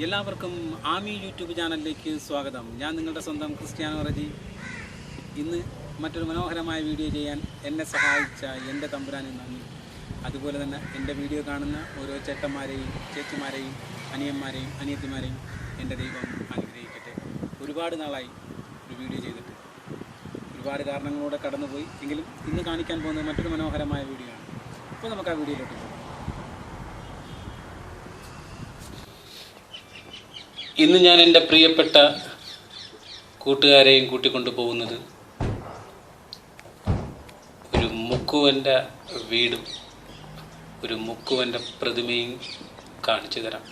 എല്ലാവർക്കും ആമി യൂട്യൂബ് ചാനലിലേക്ക് സ്വാഗതം. ഞാൻ നിങ്ങളുടെ സ്വന്തം ക്രിസ്ത്യാനോ റജി. ഇന്ന് മറ്റൊരു മനോഹരമായ വീഡിയോ ചെയ്യാൻ എന്നെ സഹായിച്ച എന്റെ തമ്പുരാനെ നന്ദി അതുപോലെ തന്നെ എന്റെ വീഡിയോ കാണുന്ന ഓരോ ചേട്ടന്മാരെയും ചേച്ചിമാരെയും അനിയന്മാരെയും അനിയത്തിമാരെയും എന്റെ ദൈവം അനുഗ്രഹിക്കട്ടെ. ഒരുപാട് നാളായി ഒരു വീഡിയോ ചെയ്തിട്ട്. ഒരുപാട് കാരണങ്ങളോടെ കടന്നുപോയി. എങ്കിലും ഇന്ന് കാണിക്കാൻ പോകുന്നത് മറ്റൊരു മനോഹരമായ വീഡിയോ ആണ്. അപ്പോൾ നമുക്ക് ആ വീഡിയോയിലോട്ട് പോകാം. ഇന്ന് ഞാൻ എന്റെ പ്രിയപ്പെട്ട കൂട്ടുകാരെയും കൂട്ടിക്കൊണ്ടു പോകുന്നത് ഒരു മുക്കുവന്റെ വീടും ഒരു മുക്കുവന്റെ പ്രതിമയും കാണിച്ചു തരാം.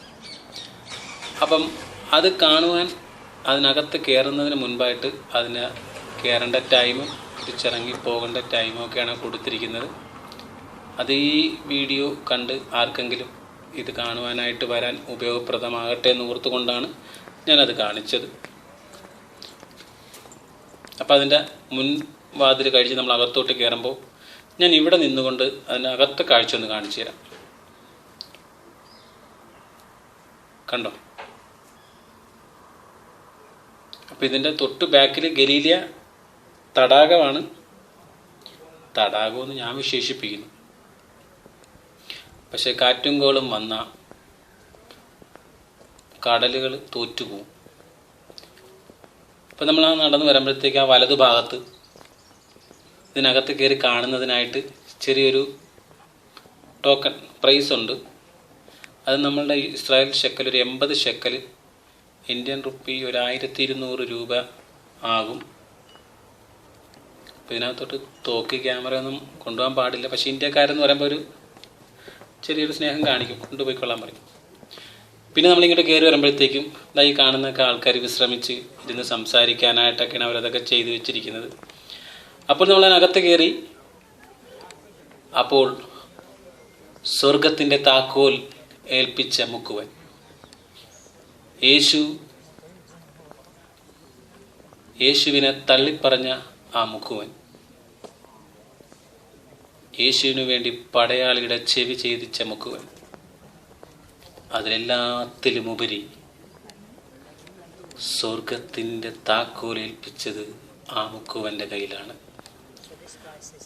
അപ്പം അത് കാണുവാൻ അതിനകത്ത് കയറുന്നതിന് മുൻപായിട്ട് അതിന് കയറേണ്ട ടൈമും തിരിച്ചിറങ്ങി പോകേണ്ട ടൈമൊക്കെയാണ് കൊടുത്തിരിക്കുന്നത്. അത് ഈ വീഡിയോ കണ്ട് ആർക്കെങ്കിലും ഇത് കാണുവാനായിട്ട് വരാൻ ഉപയോഗപ്രദമാകട്ടെ എന്ന് ഓർത്തുകൊണ്ടാണ് ഞാനത് കാണിച്ചത്. അപ്പോൾ അതിന്റെ മുൻ വാതിൽ കഴിച്ച് നമ്മൾ അകത്തോട്ട് കയറുമ്പോൾ ഞാൻ ഇവിടെ നിന്നുകൊണ്ട് അതിനകത്തെ കാഴ്ച ഒന്ന് കാണിച്ചു തരാം. കണ്ടോ? അപ്പോൾ ഇതിന്റെ തൊട്ട് ബാക്കിൽ ഗലീലിയ തടാകമാണ്. തടാകമെന്ന് ഞാൻ വിശേഷിപ്പിക്കുന്നു. പക്ഷെ കാറ്റും കോളും വന്ന കടലുകൾ തോറ്റുപോകും അപ്പം നമ്മൾ ആ നടന്ന് വരുമ്പോഴത്തേക്ക് ആ വലതു ഭാഗത്ത് ഇതിനകത്ത് കയറി കാണുന്നതിനായിട്ട് ചെറിയൊരു ടോക്കൺ പ്രൈസ് ഉണ്ട്. അത് നമ്മളുടെ ഇസ്രായേൽ ഷെക്കൽ ഒരു എൺപത് ഷെക്കൽ ഇന്ത്യൻ റുപ്പി ഒരു ആയിരത്തി ഇരുന്നൂറ് രൂപ ആകും. അപ്പോൾ ഇതിനകത്തോട്ട് തോക്ക് ക്യാമറ ഒന്നും കൊണ്ടുപോകാൻ പാടില്ല. പക്ഷേ ഇന്ത്യക്കാരെന്ന് പറയുമ്പോൾ ഒരു ചെറിയൊരു സ്നേഹം കാണിക്കും. കൊണ്ടുപോയിക്കൊള്ളാൻ പറയും. പിന്നെ നമ്മളിങ്ങോട്ട് കയറി വരുമ്പോഴത്തേക്കും ഇതാ ഈ കാണുന്ന ആൾക്കാർ വിശ്രമിച്ച് ഇരുന്ന് സംസാരിക്കാനായിട്ടൊക്കെയാണ് അവരതൊക്കെ ചെയ്തു വെച്ചിരിക്കുന്നത്. അപ്പോൾ നമ്മൾ അതിനകത്ത് കയറി അപ്പോൾ സ്വർഗത്തിന്റെ താക്കോൽ ഏൽപ്പിച്ച മുക്കുവൻ. യേശു യേശുവിനെ തള്ളിപ്പറഞ്ഞ ആ മുക്കുവൻ. യേശുവിനു വേണ്ടി പടയാളിയുടെ ചെവി ചെയ്ത് മുക്കുവൻ അതിലെല്ലാത്തിലുമുപരി സ്വർഗത്തിന്റെ താക്കോലേൽപ്പിച്ചത് ആ മുക്കുവന്റെ കയ്യിലാണ്.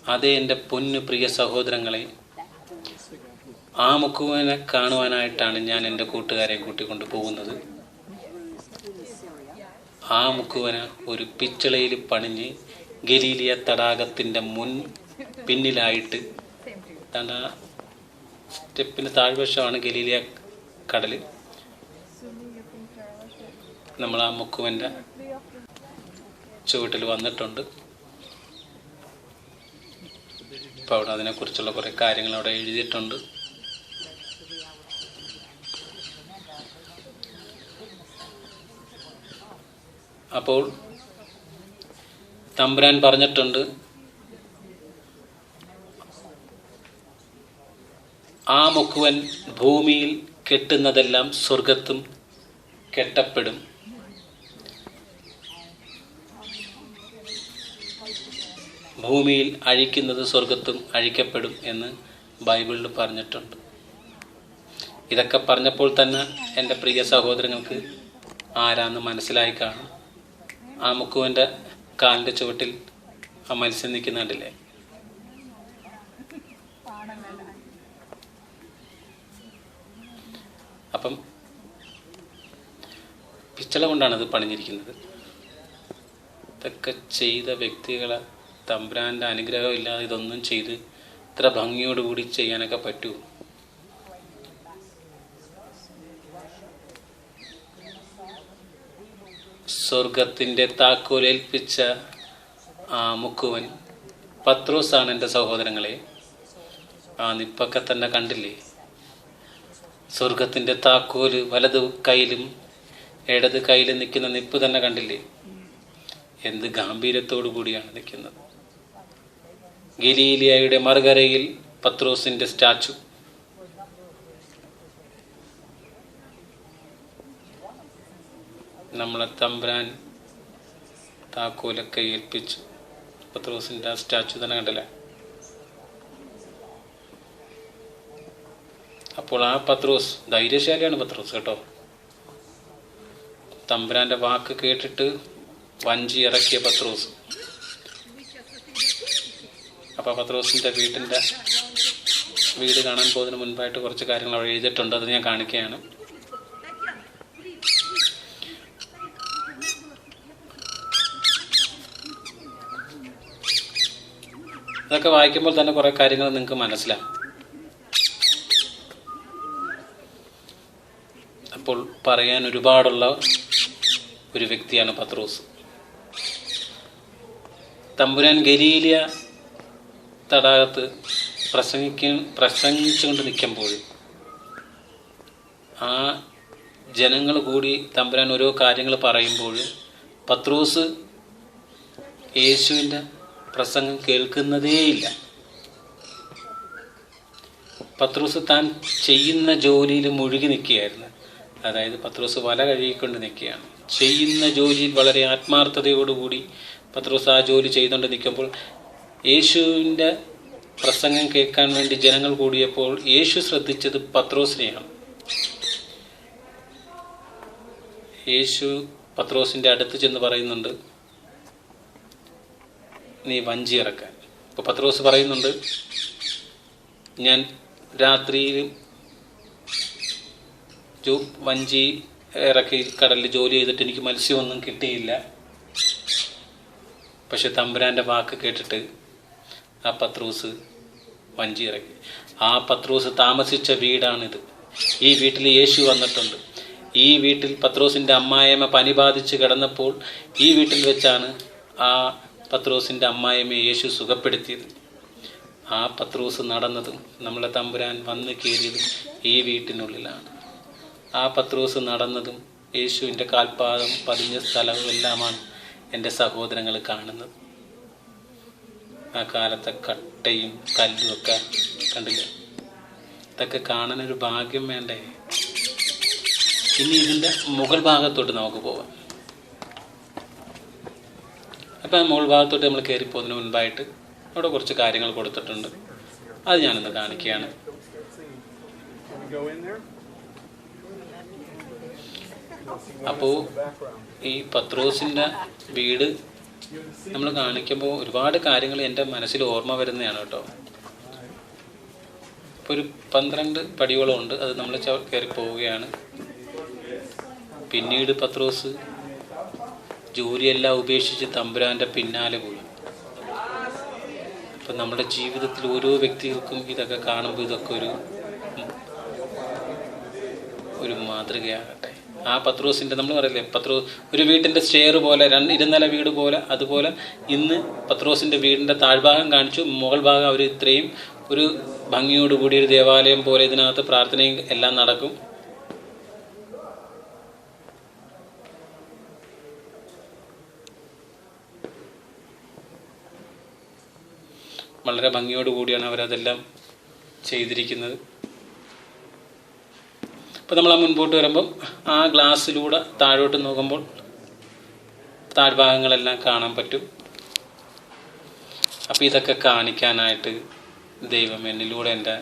അതേ എന്റെ പൊന്നു പ്രിയ സഹോദരങ്ങളെ ആ മുക്കുവനെ കാണുവാനായിട്ടാണ് ഞാൻ എന്റെ കൂട്ടുകാരെ കൂട്ടിക്കൊണ്ട് പോകുന്നത്. ആ മുക്കുവന ഒരു പിച്ചളയിൽ പണിഞ്ഞ് ഗലീലിയ തടാകത്തിന്റെ മുൻ പിന്നിലായിട്ട് തണ്ട സ്റ്റെപ്പിന് താഴ്വശമാണ് ഗലീലിയ കടൽ നമ്മൾ ആ മുക്കുവന്റെ ചുവട്ടിൽ വന്നിട്ടുണ്ട്. ഇപ്പോൾ അവിടെ അതിനെക്കുറിച്ചുള്ള കുറേ കാര്യങ്ങൾ അവിടെ എഴുതിയിട്ടുണ്ട്. അപ്പോൾ തമ്പുരാൻ പറഞ്ഞിട്ടുണ്ട് ആ മുക്കുവൻ ഭൂമിയിൽ കെട്ടുന്നതെല്ലാം സ്വർഗത്തും കെട്ടപ്പെടും. ഭൂമിയിൽ അഴിക്കുന്നത് സ്വർഗത്തും അഴിക്കപ്പെടും എന്ന് ബൈബിളിൽ പറഞ്ഞിട്ടുണ്ട്. ഇതൊക്കെ പറഞ്ഞപ്പോൾ തന്നെ എന്റെ പ്രിയ സഹോദരങ്ങൾക്ക് ആരാന്ന് മനസ്സിലായി കാണും. ആ മുക്കുവന്റെ കാലിന്റെ ചുവട്ടിൽ ആ മത്സ്യം നിൽക്കുന്നുണ്ടല്ലേ? അപ്പം പിച്ചള കൊണ്ടാണ് അത് പണിഞ്ഞിരിക്കുന്നത്. ഇതൊക്കെ ചെയ്ത വ്യക്തികളെ തമ്പുരാന്റെ അനുഗ്രഹം ഇല്ലാതെ ഇതൊന്നും ചെയ്ത് ഇത്ര ഭംഗിയോടുകൂടി ചെയ്യാനൊക്കെ പറ്റുമോ സ്വർഗത്തിന്റെ താക്കോലേൽപ്പിച്ച ആ മുക്കുവൻ പത്രോസാണ് എന്റെ സഹോദരങ്ങളെ. ആ നിപ്പൊക്കെ തന്നെ കണ്ടില്ലേ? സ്വർഗത്തിന്റെ താക്കോൽ വലത് കയ്യിലും ഇടത് കയ്യിലും നിൽക്കുന്ന നിപ്പ് തന്നെ കണ്ടില്ലേ? എന്ത് ഗാംഭീര്യത്തോടു കൂടിയാണ് നിൽക്കുന്നത്. ഗലീലിയയുടെ മറുകരയിൽ പത്രോസിന്റെ സ്റ്റാച്ചു. നമ്മളെ തമ്പ്രാൻ താക്കോലൊക്കെ ഏൽപ്പിച്ചു പത്രോസിന്റെ ആ സ്റ്റാച്ചു തന്നെ കണ്ടല്ലേ? അപ്പോൾ ആ പത്രോസ് ധൈര്യശാലിയാണ് പത്രോസ് കേട്ടോ. തമ്പുരാന്റെ വാക്ക് കേട്ടിട്ട് വഞ്ചി ഇറക്കിയ പത്രോസ്. അപ്പോൾ പത്രോസിന്റെ വീട്ടിന്റെ വീട് കാണാൻ പോകുന്നതിന് മുൻപായിട്ട് കുറച്ച് കാര്യങ്ങൾ അവിടെ എഴുതിയിട്ടുണ്ട് അത് ഞാൻ കാണിക്കുകയാണ്. ഇതൊക്കെ വായിക്കുമ്പോൾ തന്നെ കുറേ കാര്യങ്ങൾ നിങ്ങൾക്ക് മനസ്സിലാവും. അപ്പോൾ പറയാൻ ഒരുപാടുള്ള ഒരു വ്യക്തിയാണ് പത്രോസ്. തമ്പുരാൻ ഗലീലിയ തടാകത്ത് പ്രസംഗിക്ക പ്രസംഗിച്ചുകൊണ്ട് നിൽക്കുമ്പോൾ ആ ജനങ്ങൾ കൂടി തമ്പുരാൻ ഓരോ കാര്യങ്ങൾ പറയുമ്പോൾ പത്രോസ് യേശുവിന്റെ പ്രസംഗം കേൾക്കുന്നതേയില്ല. പത്രോസ് താൻ ചെയ്യുന്ന ജോലിയിൽ മുഴുകി നിൽക്കുകയായിരുന്നു. അതായത് പത്രോസ് വല കഴുകിക്കൊണ്ട് നിൽക്കുകയാണ്. ചെയ്യുന്ന ജോലിയിൽ വളരെ ആത്മാർത്ഥതയോടുകൂടി പത്രോസ് ആ ജോലി ചെയ്തുകൊണ്ട് നിൽക്കുമ്പോൾ യേശുവിന്റെ പ്രസംഗം കേൾക്കാൻ വേണ്ടി ജനങ്ങൾ കൂടിയപ്പോൾ യേശു ശ്രദ്ധിച്ചത് പത്രോസിനെയാണ്. യേശു പത്രോസിന്റെ അടുത്ത് ചെന്ന് പറയുന്നുണ്ട് നീ വഞ്ചി ഇറക്കാൻ ഇപ്പോൾ പത്രോസ് പറയുന്നുണ്ട് ഞാൻ രാത്രിയിൽ വഞ്ചി ഇറക്കി കടലിൽ ജോലി ചെയ്തിട്ട് എനിക്ക് മത്സ്യമൊന്നും കിട്ടിയില്ല. പക്ഷെ തമ്പുരാന്റെ വാക്ക് കേട്ടിട്ട് ആ പത്രൂസ് വഞ്ചി ഇറക്കി. ആ പത്രൂസ് താമസിച്ച വീടാണിത്. ഈ വീട്ടിൽ യേശു വന്നിട്ടുണ്ട്. ഈ വീട്ടിൽ പത്രോസിന്റെ അമ്മായിമ്മ പനി ബാധിച്ച് കിടന്നപ്പോൾ ഈ വീട്ടിൽ വെച്ചാണ് ആ പത്രോസിന്റെ അമ്മായിയമ്മയെ യേശു സുഖപ്പെടുത്തിയത്. ആ പത്രൂസ് നടന്നതും നമ്മളെ തമ്പുരാൻ വന്ന് കയറിയതും ഈ വീട്ടിനുള്ളിലാണ്. ആ പത്രോസ് നടന്നതും യേശുവിന്റെ കാൽപാദം പതിഞ്ഞ സ്ഥലവും എല്ലാമാണ് എന്റെ സഹോദരങ്ങൾ കാണുന്നത്. ആ കാലത്തെ കട്ടയും കല്ലും ഒക്കെ കണ്ടില്ല? ഇതൊക്കെ കാണാനൊരു ഭാഗ്യം വേണ്ടേ? ഇനി ഇതിന്റെ മുകൾ ഭാഗത്തോട്ട് നമുക്ക് പോവാം. അപ്പം ആ മുകൾ ഭാഗത്തോട്ട് നമ്മൾ കയറി പോകുന്നതിന് മുൻപായിട്ട് അവിടെ കുറച്ച് കാര്യങ്ങൾ കൊടുത്തിട്ടുണ്ട്. അത് ഞാനൊന്ന് കാണിക്കുകയാണ്. അപ്പോൾ ഈ പത്രോസിന്റെ വീട് നമ്മൾ കാണിക്കുമ്പോൾ ഒരുപാട് കാര്യങ്ങൾ എന്റെ മനസ്സിൽ ഓർമ്മ വരുന്നതാണ് കേട്ടോ. ഇപ്പോൾ ഒരു പന്ത്രണ്ട് പടിയോളം ഉണ്ട് അത് നമ്മൾ കയറി പോവുകയാണ്. പിന്നീട് പത്രോസ് ജോലിയെല്ലാം ഉപേക്ഷിച്ച് തമ്പുരാന്റെ പിന്നാലെ പോയി. അപ്പം നമ്മുടെ ജീവിതത്തിൽ ഓരോ വ്യക്തികൾക്കും ഇതൊക്കെ കാണുമ്പോൾ ഇതൊക്കെ ഒരു ഒരു മാതൃകയാകട്ടെ. ആ പത്രോസിന്റെ നമ്മൾ പറയില്ലേ പത്രോ ഒരു വീട്ടിന്റെ സ്റ്റെയർ പോലെ രണ്ട് ഇരുനില വീട് പോലെ അതുപോലെ ഇന്ന് പത്രോസിന്റെ വീടിന്റെ താഴ്ഭാഗം കാണിച്ചു മുകൾ ഭാഗം അവർ ഇത്രയും ഒരു ഭംഗിയോടുകൂടി ഒരു ദേവാലയം പോലെ ഇതിനകത്ത് പ്രാർത്ഥനയും എല്ലാം നടക്കും. വളരെ ഭംഗിയോടുകൂടിയാണ് അവരതെല്ലാം ചെയ്തിരിക്കുന്നത്. അപ്പോൾ നമ്മൾ ആ മുൻപോട്ട് വരുമ്പം ആ ഗ്ലാസ്സിലൂടെ താഴോട്ട് നോക്കുമ്പോൾ താഴ്ഭാഗങ്ങളെല്ലാം കാണാൻ പറ്റും. അപ്പോൾ ഇതൊക്കെ കാണിക്കാനായിട്ട് ദൈവം എന്നിലൂടെ എന്റെ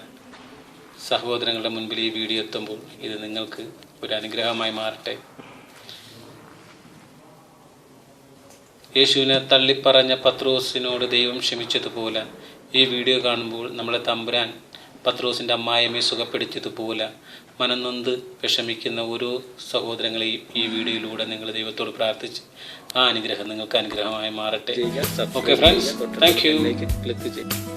സഹോദരങ്ങളുടെ മുൻപിൽ ഈ വീഡിയോ എത്തുമ്പോൾ ഇത് നിങ്ങൾക്ക് ഒരു അനുഗ്രഹമായി മാറട്ടെ. യേശുവിനെ തള്ളിപ്പറഞ്ഞ പത്രോസിനോട് ദൈവം ക്ഷമിച്ചതുപോലെ ഈ വീഡിയോ കാണുമ്പോൾ നമ്മളെ തമ്പുരാൻ പത്രോസിന്റെ അമ്മായിയമ്മയെ സുഖപ്പെടുത്തിയതുപോലെ മനനൊന്ത് വിഷമിക്കുന്ന ഓരോ സഹോദരങ്ങളെയും ഈ വീഡിയോയിലൂടെ നിങ്ങൾ ദൈവത്തോട് പ്രാർത്ഥിച്ച് ആ അനുഗ്രഹം നിങ്ങൾക്ക് അനുഗ്രഹമായി മാറട്ടെ. Okay friends thank you click ചെയ്യും.